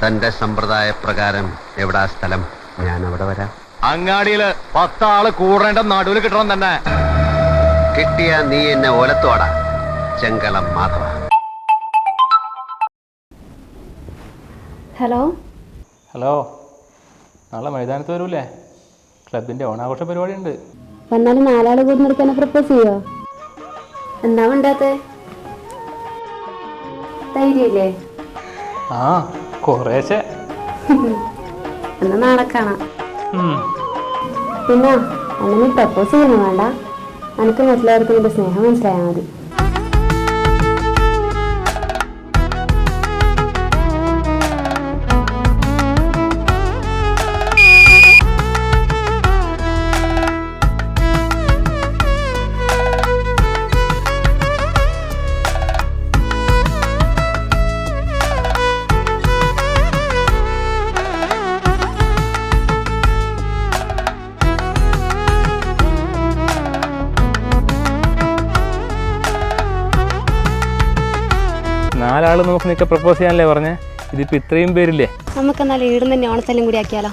തന്റെ സമ്പ്രദായ പ്രകാരം എവിടാ സ്ഥലം? ഞാൻ അവിടെ വരാം. അങ്ങാടിയിൽ പത്താൾ കൂടേണ്ട നടുവിൽ കിട്ടണം തന്നെ. കിട്ടിയ നീ എന്നെ ഒലത്തോടാ ചെങ്കളം മാധവ ഹലോ? ഹലോ നാളെ മൈതാനത്ത് വരൂലേ ക്ലബിന്റെ ഓണാഘോഷ പരിപാടി ഉണ്ട് വന്നാലും നാലാൾ കൂടി നിർത്താനെ പ്രപ്പോസ് ചെയ്യോ എന്താ വേണ്ടാത്തെ ആ കുറേശ്ശെ. എന്നാ നാളെ കാണാം. പിന്നെ അങ്ങനെ പ്രപ്പോസ് ചെയ്യുന്നു വേണ്ട. എനിക്ക് മറ്റുള്ളവർക്ക് എന്റെ സ്നേഹം മനസ്സിലായാൽ മതി. നാലാൾ നമുക്ക് നിൽക്കുക പ്രപ്പോസ് ചെയ്യാനല്ലേ പറഞ്ഞേ? ഇതിപ്പോ ഇത്രയും പേരില്ലേ? നമുക്ക് എന്നാൽ ഈടും തന്നെ ഓണത്തല്ലും കൂടി ആക്കിയാലോ?